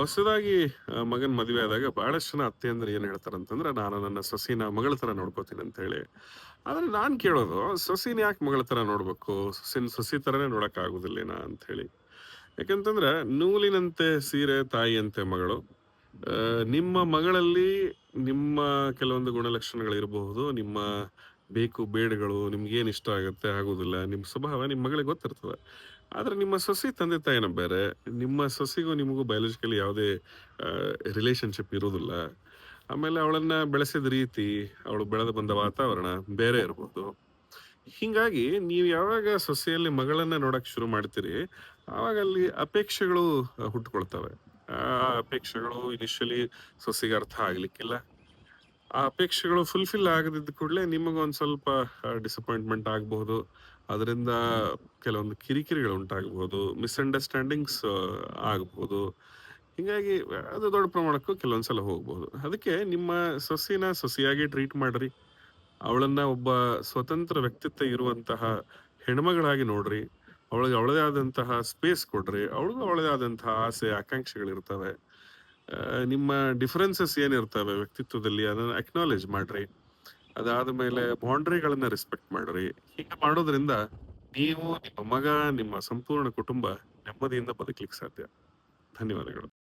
ಹೊಸದಾಗಿ ಮಗನ ಮದುವೆ ಆದಾಗ ಬಹಳಷ್ಟು ಜನ ಅತ್ತೆ ಅಂದ್ರೆ ಏನ್ ಹೇಳ್ತಾರೆ ಅಂತಂದ್ರೆ ನಾನು ನನ್ನ ಸೊಸಿನ ಮಗಳ ತರ ನೋಡ್ಕೋತೀನಿ ಅಂತ ಹೇಳಿ ಆದ್ರೆ ನಾನ್ ಕೇಳೋದು, ಸೊಸಿನ ಯಾಕೆ ಮಗಳ ತರ ನೋಡಬೇಕು? ಸೊಸಿನ, ಸೊಸಿ ಅಂಥೇಳಿ ಅಂತ ಹೇಳಿ ಯಾಕಂತಂದ್ರೆ ನೂಲಿನಂತೆ ಸೀರೆ ತಾಯಿಯಂತೆ ಮಗಳು. ನಿಮ್ಮ ಮಗಳಲ್ಲಿ ನಿಮ್ಮ ಕೆಲವೊಂದು ಗುಣಲಕ್ಷಣಗಳಿರಬಹುದು, ನಿಮ್ಮ ಬೇಕು, ಬೇಡಗಳು ನಿಮ್ಗೇನು ಇಷ್ಟ ಆಗುತ್ತೆ, ಆಗೋದಿಲ್ಲ. ನಿಮ್ಮ ಸ್ವಭಾವ ನಿಮ್ಮ ಮಗಳಿಗೆ ಗೊತ್ತಿರ್ತದೆ. ಆದ್ರೆ ನಿಮ್ಮ ಸೊಸಿ, ತಂದೆ, ತಾಯಿನ ಬೇರೆ, ನಿಮ್ಮ ಸೊಸಿಗೂ ನಿಮಗೂ ಬಯಾಲಜಿಕಲಿ ಯಾವುದೇ ರಿಲೇಶನ್ಶಿಪ್ ಇರೋದಿಲ್ಲ. ಆಮೇಲೆ ಅವಳನ್ನ ಬೆಳೆಸಿದ ರೀತಿ, ಅವಳು ಬೆಳೆದು ಬಂದ ವಾತಾವರಣ ಬೇರೆ ಇರ್ಬೋದು. ಹೀಗಾಗಿ ನೀವು ಯಾವಾಗ ಸೊಸೆಯಲ್ಲಿ ಮಗಳನ್ನ ನೋಡಕ್ ಶುರು ಮಾಡ್ತೀರಿ ಆವಾಗ ಅಲ್ಲಿ ಅಪೇಕ್ಷೆಗಳು ಹುಟ್ಕೊಳ್ತವೆ. ಆ ಅಪೇಕ್ಷೆಗಳು ಇನಿಷಿಯಲಿ ಸೊಸೆಗೆ ಅರ್ಥ ಆಗ್ಲಿಕ್ಕಿಲ್ಲ. ಆ ಅಪೇಕ್ಷೆಗಳು ಫುಲ್ಫಿಲ್ ಆಗದಿದ್ದ ಕೂಡಲೇ ನಿಮಗೊಂದು ಸ್ವಲ್ಪ ಡಿಸಪಾಯಿಂಟ್ಮೆಂಟ್ ಆಗಬಹುದು. ಅದರಿಂದ ಕೆಲವೊಂದು ಕಿರಿಕಿರಿಗಳು ಉಂಟಾಗಬಹುದು ಮಿಸ್ಅಂಡರ್ಸ್ಟ್ಯಾಂಡಿಂಗ್ಸ್ ಆಗಬಹುದು. ಹೀಗಾಗಿ ಅದು ದೊಡ್ಡ ಪ್ರಮಾಣಕ್ಕೂ ಕೆಲವೊಂದ್ಸಲ ಹೋಗ್ಬೋದು ಅದಕ್ಕೆ ನಿಮ್ಮ ಸೊಸಿನ ಸೊಸಿಯಾಗಿ ಟ್ರೀಟ್ ಮಾಡ್ರಿ. ಅವಳನ್ನ ಒಬ್ಬ ಸ್ವತಂತ್ರ ವ್ಯಕ್ತಿತ್ವ ಇರುವಂತಹ ಹೆಣ್ಮಗಳಾಗಿ ನೋಡ್ರಿ. ಅವಳಿಗೆ ಅವಳದೇ ಆದಂತಹ ಸ್ಪೇಸ್ ಕೊಡ್ರಿ. ಅವಳಿಗೂ ಅವಳದೇ ಆದಂತಹ ಆಸೆ, ಆಕಾಂಕ್ಷೆಗಳಿರ್ತವೆ. ನಿಮ್ಮ ಡಿಫರೆನ್ಸಸ್ ಏನಿರ್ತವೆ ವ್ಯಕ್ತಿತ್ವದಲ್ಲಿ ಅದನ್ನ ಅಕ್ನಾಲೇಜ್ ಮಾಡ್ರಿ. ಅದಾದ ಮೇಲೆ ಬೌಂಡ್ರಿಗಳನ್ನ ರೆಸ್ಪೆಕ್ಟ್ ಮಾಡ್ರಿ. ಹೀಗೆ ಮಾಡೋದ್ರಿಂದ ನೀವು ನಿಮ್ಮ ಮಗ, ನಿಮ್ಮ ಸಂಪೂರ್ಣ ಕುಟುಂಬ ನೆಮ್ಮದಿಯಿಂದ ಬದುಕಲಿಕ್ಕೆ ಸಾಧ್ಯ. ಧನ್ಯವಾದಗಳು.